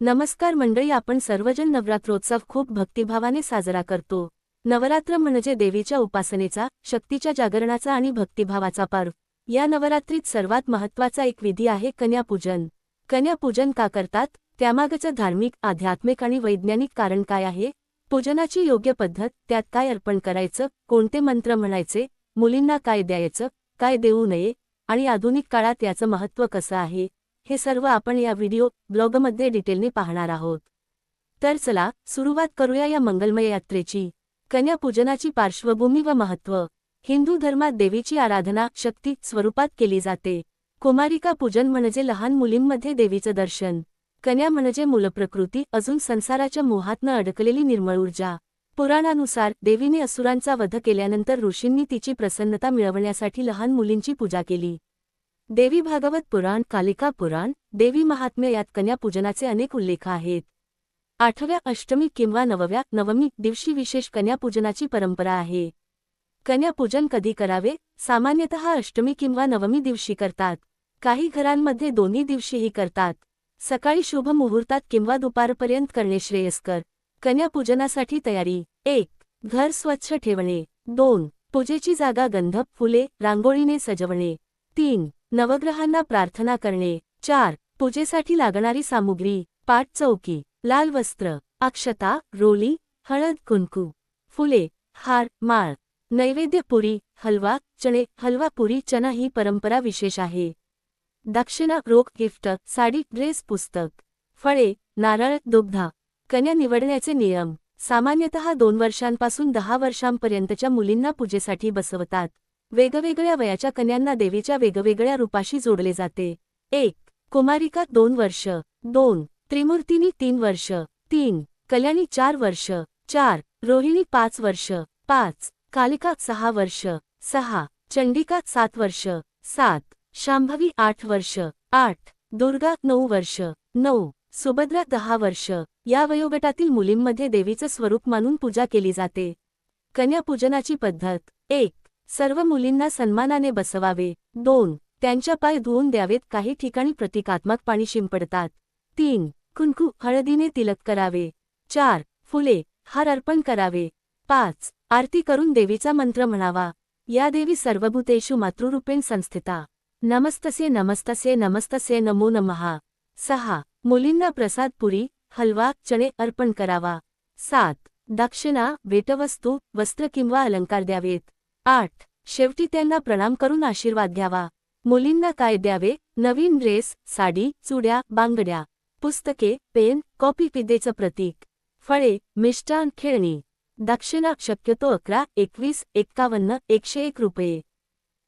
नमस्कार मंडळी आपण सर्वजण नवरात्रोत्सव खूप भक्तिभावाने साजरा करतो. नवरात्र म्हणजे देवीच्या उपासनेचा शक्तीच्या जागरणाचा आणि भक्तिभावाचा पर्व. या नवरात्रीत सर्वात महत्त्वाचा एक विधी आहे कन्यापूजन. कन्यापूजन का करतात? त्यामागचं धार्मिक आध्यात्मिक आणि वैज्ञानिक कारण काय आहे? पूजनाची योग्य पद्धत त्यात काय अर्पण करायचं? कोणते मंत्र म्हणायचे? मुलींना काय द्यायचं? काय देऊ नये? आणि आधुनिक काळात याचं महत्त्व कसं आहे? हे सर्व आपण या व्हिडिओ ब्लॉगमध्ये डिटेलने पाहणार आहोत. तर चला सुरुवात करूया या मंगलमय यात्रेची. कन्यापूजनाची पार्श्वभूमी व महत्त्व. हिंदू धर्मात देवीची आराधना शक्ती स्वरूपात केली जाते. कुमारिका पूजन म्हणजे लहान मुलींमध्ये देवीचं दर्शन. कन्या म्हणजे मूलप्रकृती अजून संसाराच्या मोहातनं अडकलेली निर्मळ ऊर्जा. पुराणानुसार देवीने असुरांचा वध केल्यानंतर ऋषींनी तिची प्रसन्नता मिळवण्यासाठी लहान मुलींची पूजा केली. देवी भागवत पुराण कालिका पुराण देवी महात्म्य यात कन्यापूजनाचे अनेक उल्लेख आहेत. आठव्या अष्टमी किंवा नवव्या नवमी दिवशी विशेष कन्यापूजनाची परंपरा आहे. कन्यापूजन कधी करावे? सामान्यतः अष्टमी किंवा नवमी दिवशी करतात. काही घरांमध्ये दोन्ही दिवशीही करतात. सकाळी शुभ मुहूर्तात किंवा दुपारपर्यंत करणे श्रेयस्कर. कन्यापूजनासाठी तयारी. एक घर स्वच्छ ठेवणे. दोन पूजेची जागा गंध फुले रांगोळीने सजवणे. तीन नवग्रहांना प्रार्थना करणे. चार पूजेसाठी लागणारी सामुग्री. पाट चौकी. लाल वस्त्र. अक्षता रोली हळद कुंकू. फुले हार माळ. नैवेद्य पुरी हलवा चणे. हलवा पुरी चना ही परंपरा विशेष आहे. दक्षिणा रोख गिफ्ट साडी ड्रेस पुस्तक. फळे नारळ दुग्धा. कन्या निवडण्याचे नियम. सामान्यतः दोन वर्षांपासून दहा वर्षांपर्यंतच्या मुलींना पूजेसाठी बसवतात. वेगवेगळ्या वयाच्या कन्यांना देवीच्या वेगवेगळ्या रूपाशी जोडले जाते. एक कुमारिका दोन वर्ष. दोन त्रिमूर्तीनी तीन वर्ष. तीन कल्याणी चार वर्ष. चार रोहिणी पाच वर्ष. पाच कालिका सहा वर्ष. सहा चंडिका सात वर्ष. सात शांभवी आठ वर्ष. आठ दुर्गा नऊ वर्ष. नऊ सुभद्रा दहा वर्ष. या वयोगटातील मुलींमध्ये देवीचं स्वरूप मानून पूजा केली जाते. कन्यापूजनाची पद्धत. एक सर्व मुलींना सन्मानाने बसवावे. दोन त्यांच्या पाय धुवून द्यावेत. काही ठिकाणी प्रतिकात्मक पाणी शिंपडतात. तीन कुंकू हळदीने तिलक करावे. चार फुले हार अर्पण करावे. पाच आरती करून देवीचा मंत्र म्हणावा. या देवी सर्वभूतेषु मातृरूपेण संस्थिता. नमस्तसे नमस्तसे नमस्तसे नमो नमहा सहा मुलींना प्रसाद पुरी हलवा चणे अर्पण करावा. सात दक्षिणा भेटवस्तू वस्त्र किंवा अलंकार द्यावेत. आठ. शेवटी त्यांना प्रणाम करून आशीर्वाद घ्यावा. मुलींना काय द्यावे? नवीन ड्रेस साडी चुड्या बांगड्या पुस्तके पेन कॉपी पिदेचं प्रतीक. फळे मिष्टान खेळणी. दक्षिणा शक्यतो अकरा एकवीस एक्कावन्न एकशे एक रुपये.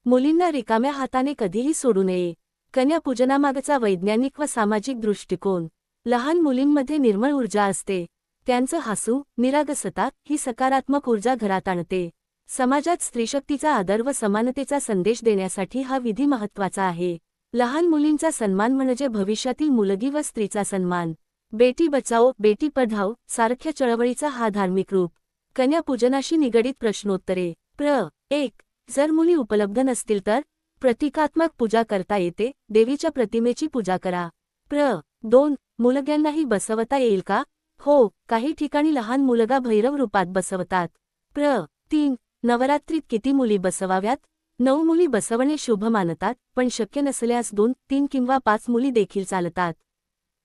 मुलींना रिकाम्या हाताने कधीही सोडू नये. कन्यापूजनामागचा वैज्ञानिक व सामाजिक दृष्टिकोन. लहान मुलींमध्ये निर्मळ ऊर्जा असते. त्यांचं हसू निरागसता ही सकारात्मक ऊर्जा घरात आणते. समाजात स्त्रीशक्तीचा आदर व समानतेचा संदेश देण्यासाठी हा विधी महत्त्वाचा आहे. लहान मुलींचा सन्मान म्हणजे भविष्यातील मुलगी व स्त्रीचा सन्मान. बेटी बचाओ बेटी पढाओ सारख्या चळवळीचा हा धार्मिक रूप. कन्यापूजनाशी निगडीत प्रश्नोत्तरे. प्र. एक. जर मुली उपलब्ध नसतील तर प्रतिकात्मक पूजा करता येते देवीच्या प्रतिमेची पूजा करा. प्र. दोन. मुलग्यांनाही बसवता येईल का? हो काही ठिकाणी लहान मुलगा भैरव रूपात बसवतात. प्र. तीन. नवरात्रीत किती मुली बसवाव्यात? नऊ मुली बसवणे शुभ मानतात पण शक्य नसल्यास दोन तीन किंवा पाच मुली देखील चालतात.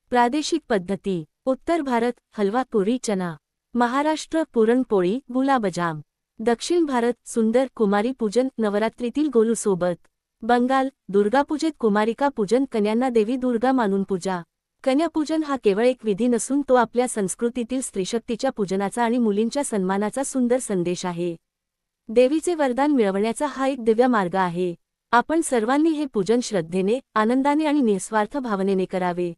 प्रादेशिक पद्धती. उत्तर भारत हलवा पुरी चना. महाराष्ट्र पुरणपोळी गुलाबजाम. दक्षिण भारत सुंदर कुमारी पूजन नवरात्रीतील गोलूसोबत बंगाल दुर्गापूजेत कुमारिका पूजन कन्यांना देवी दुर्गा मानून पूजा. कन्यापूजन हा केवळ एक विधी नसून तो आपल्या संस्कृतीतील स्त्रीशक्तीच्या पूजनाचा आणि मुलींच्या सन्मानाचा सुंदर संदेश आहे. देवीचे वरदान मिळवण्याचा हा एक दिव्य मार्ग आहे. आपण सर्वांनी हे पूजन श्रद्धेने आनंदाने आणि निस्वार्थ भावनेने करावे.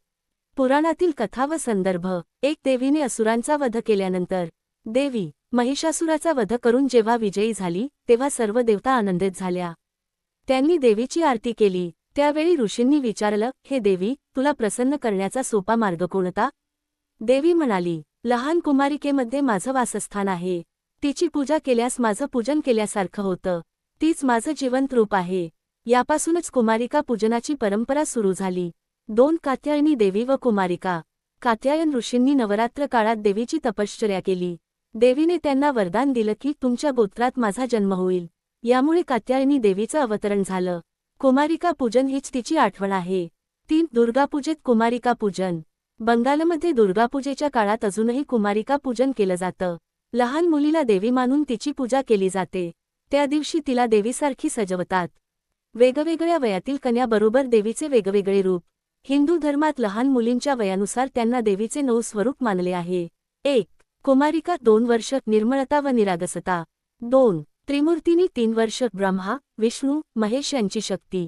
पुराणातील कथा व संदर्भ. एक देवीने असुरांचा वध केल्यानंतर देवी महिषासुराचा वध करून जेव्हा विजयी झाली तेव्हा सर्व देवता आनंदित झाल्या. त्यांनी देवीची आरती केली. त्यावेळी ऋषींनी विचारलं हे देवी तुला प्रसन्न करण्याचा सोपा मार्ग कोणता? देवी म्हणाली लहान कुमारिकेमध्ये माझं वासस्थान आहे. तिची पूजा केल्यास माझं पूजन केल्यासारखं होतं. तीच माझं जिवंत रूप आहे. यापासूनच कुमारिका पूजनाची परंपरा सुरू झाली. दोन कात्यायनी देवी व कुमारिका. कात्यायन ऋषींनी नवरात्र काळात देवीची तपश्चर्या केली. देवीने त्यांना वरदान दिलं की तुमच्या गोत्रात माझा जन्म होईल. यामुळे कात्यायनी देवीचं अवतरण झालं. कुमारिका पूजन हीच तिची आठवण आहे. तीन दुर्गापूजेत कुमारिका पूजन. बंगालमध्ये दुर्गापूजेच्या काळात अजूनही कुमारिका पूजन केलं जातं. लहान मुलीला देवी मानून तिची पूजा केली जाते. त्या दिवशी तिला देवीसारखी सजवतात. वेगवेगळ्या वयातील कन्याबरोबर देवीचे वेगवेगळे रूप. हिंदू धर्मात लहान मुलींच्या वयानुसार त्यांना देवीचे नऊ स्वरूप मानले आहे. एक कुमारिका दोन वर्ष निर्मळता व निरागसता. दोन त्रिमूर्तीनी तीन वर्ष ब्रह्मा विष्णू महेश यांची शक्ती.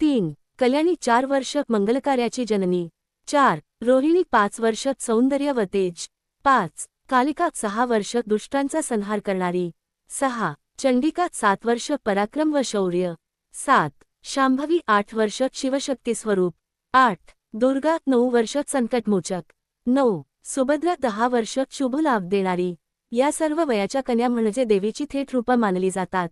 तीन कल्याणी चार वर्ष मंगलकार्याची जननी. चार रोहिणी पाच वर्ष सौंदर्य व तेज. पाच कालिका सहा वर्ष दुष्टांचा संहार करणारी. सहा. चंडिका सात वर्ष पराक्रम व शौर्य. सात. शांभवी आठ वर्ष शिवशक्ती स्वरूप. आठ. दुर्गा नऊ वर्ष संकटमोचक. नऊ. सुभद्रा दहा वर्ष शुभ लाभ देणारी. या सर्व वयाच्या कन्या म्हणजे देवीची थेट रूपं मानली जातात.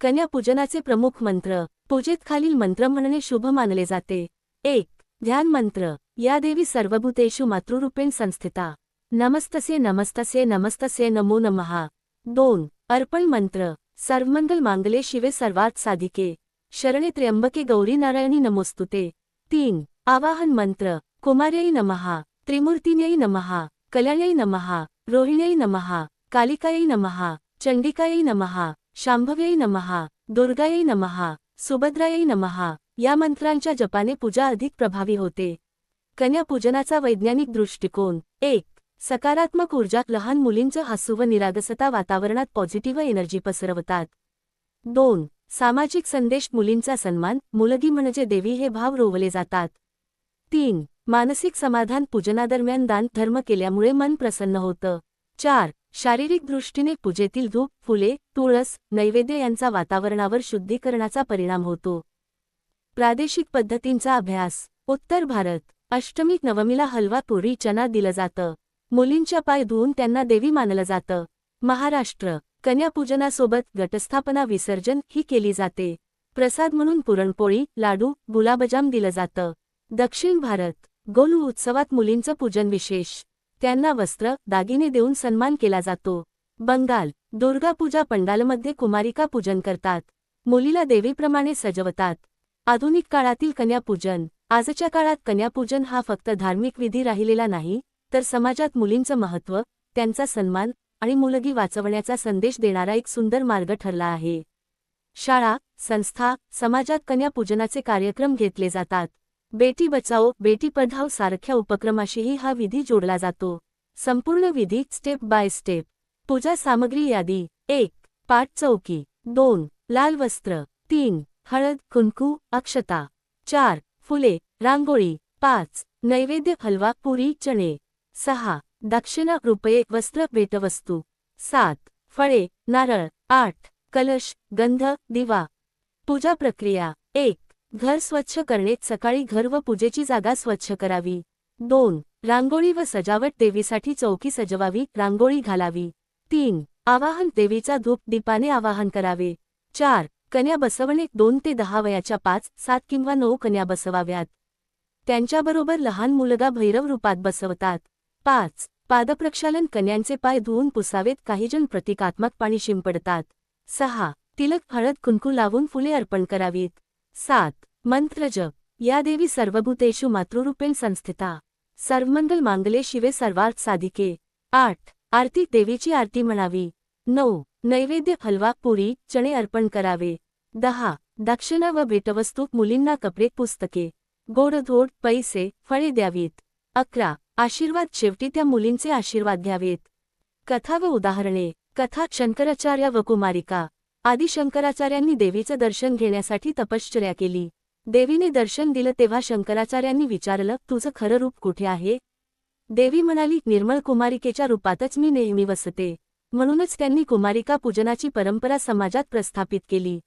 कन्या पूजनाचे प्रमुख मंत्र. पूजेत खालील मंत्र म्हणणे शुभ मानले जाते. एक. ध्यान मंत्र. या देवी सर्वभूतेषु मातृरूपेण संस्थिता. नमस्तसे नमस्तसे नमस्तसे नमो नमहा दोन. अर्पण मंत्र. सर्वमंगल मांगले शिवे सर्वात साधिके. शरणे त्र्यंबके गौरी नारायणी नमोस्तुते. तीन. आवाहन मंत्र. कुमार्यै नमहा त्रिमूर्तिन्यई नमहा कल्याण्यै नमहा रोहिण्यै नमहा कालिकायै नमहा चंडिकायै नमहा शांभव्यै नमहा दुर्गायै नमहा सुभद्रायै नमहा या मंत्रांच्या जपाने पूजा अधिक प्रभावी होते. कन्या पूजनाचा वैज्ञानिक दृष्टिकोन. एक. सकारात्मक ऊर्जा लहान मुलींचं हसू व निरागसता वातावरणात पॉझिटिव्ह एनर्जी पसरवतात. दोन सामाजिक संदेश मुलींचा सन्मान मुलगी म्हणजे देवी हे भाव रोवले जातात. तीन मानसिक समाधान पूजनादरम्यान दान धर्म केल्यामुळे मन प्रसन्न होतं. चार शारीरिक दृष्टीने पूजेतील धूप फुले तुळस नैवेद्य यांचा वातावरणावर शुद्धीकरणाचा परिणाम होतो. प्रादेशिक पद्धतींचा अभ्यास. उत्तर भारत. अष्टमी नवमीला हलवा पुरी चना दिलं जातं. मुलींच्या पाय धुवून त्यांना देवी मानलं जातं. महाराष्ट्र कन्यापूजनासोबत घटस्थापना विसर्जन ही केली जाते. प्रसाद म्हणून पुरणपोळी लाडू गुलाबजाम दिलं जातं. दक्षिण भारत गोलू उत्सवात मुलींचं पूजन विशेष. त्यांना वस्त्र दागिने देऊन सन्मान केला जातो. बंगाल दुर्गापूजा पंडालमध्ये कुमारिका पूजन करतात. मुलीला देवीप्रमाणे सजवतात. आधुनिक काळातील कन्यापूजन आजच्या काळात कन्यापूजन हा फक्त धार्मिक विधी राहिलेला नाही तर समाजात मुलींचं महत्त्व त्यांचा सन्मान आणि मुलगी वाचवण्याचा संदेश देणारा एक सुंदर मार्ग ठरला आहे. शाळा संस्था समाजात कन्यापूजनाचे कार्यक्रम घेतले जातात. बेटी बचाओ बेटी पढाओ सारख्या उपक्रमाशीही हा विधी जोडला जातो. संपूर्ण विधी स्टेप बाय स्टेप. पूजा सामग्री यादी एक पाठ चौकी दोन लाल वस्त्र तीन हळद कुंकू अक्षता चार फुले रांगोळी पाच नैवेद्य हलवा पुरी चणे सहा. दक्षिणा रुपये वस्त्र भेटवस्तू. सात. फळे नारळ. आठ. कलश गंध दिवा. पूजा प्रक्रिया. एक. घर स्वच्छ करणे. सकाळी घर व पूजेची जागा स्वच्छ करावी. दोन. रांगोळी व सजावट देवीसाठी चौकी सजवावी. रांगोळी घालावी. तीन. आवाहन देवीचा धूप दीपाने आवाहन करावे. चार. कन्या बसवणे. दोन ते दहा वयाच्या पाच सात किंवा नऊ कन्या बसवाव्यात. त्यांच्याबरोबर लहान मुलगा भैरव रूपात बसवतात. पाच. पादप्रक्षालन कन्यांचे पाय धुवून पुसावेत काहीजण प्रतिकात्मक पाणी शिंपडतात. सहा. तिलक हळद कुंकू लावून फुले अर्पण करावीत. सात. मंत्र जप. या देवी सर्वभूतेषु मातृरूपेण संस्थिता. सर्वमंगल मांगले शिवे सर्वार्थ साधिके. आठ. आरती देवीची आरती म्हणावी. नऊ. नैवेद्य हलवा पुरी चणे अर्पण करावे. दहा. दक्षिणा व भेटवस्तू मुलींना कपडे पुस्तके. गोडधोड पैसे फळे द्यावीत. अकरा. आशीर्वाद शेवटी त्या मुलींचे आशीर्वाद घ्यावेत. कथा व उदाहरणे कथा शंकराचार्य व कुमारिका आदी शंकराचार्यांनी देवीचं दर्शन घेण्यासाठी तपश्चर्या केली. देवीने दर्शन दिलं तेव्हा शंकराचार्यांनी विचारलं तुझं खरं रूप कुठे आहे? देवी म्हणाली निर्मळ कुमारिकेच्या रूपातच मी नेहमी वसते. म्हणूनच त्यांनी कुमारिका पूजनाची परंपरा समाजात प्रस्थापित केली.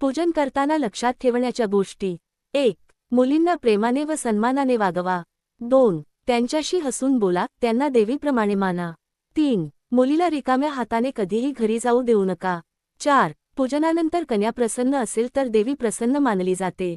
पूजन करताना लक्षात ठेवण्याच्या गोष्टी. एक मुलींना प्रेमाने व सन्मानाने वागवा. दोन त्यांच्याशी हसून बोला त्यांना देवीप्रमाणे माना. तीन मुलीला रिकाम्या हाताने कधीही घरी जाऊ देऊ नका. चार पूजनानंतर कन्या प्रसन्न असेल तर देवी प्रसन्न मानली जाते.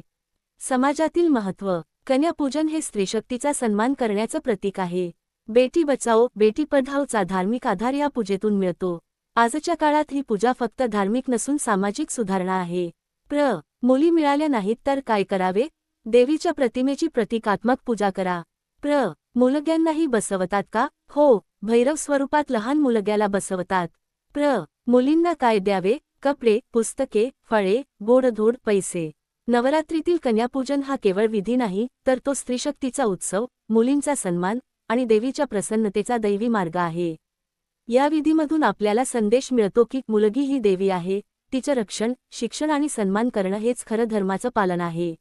समाजातील महत्त्व कन्यापूजन हे स्त्रीशक्तीचा सन्मान करण्याचं प्रतीक आहे. बेटी बचाओ बेटी पढाओचा धार्मिक आधार या पूजेतून मिळतो. आजच्या काळात ही पूजा फक्त धार्मिक नसून सामाजिक सुधारणा आहे. प्र मुली मिळाल्या नाहीत तर काय करावे? देवीच्या प्रतिमेची प्रतिकात्मक पूजा करा. प्र मुलग्यांनाही बसवतात का? हो भैरव स्वरूपात लहान मुलग्याला बसवतात. प्र. मुलींना काय द्यावे? कपडे पुस्तके फळे गोडधोड पैसे. नवरात्रीतील कन्यापूजन हा केवळ विधी नाही तर तो स्त्रीशक्तीचा उत्सव मुलींचा सन्मान आणि देवीच्या प्रसन्नतेचा दैवी मार्ग आहे. या विधीमधून आपल्याला संदेश मिळतो की मुलगी ही देवी आहे तिचं रक्षण शिक्षण आणि सन्मान करणं हेच खरं धर्माचं पालन आहे.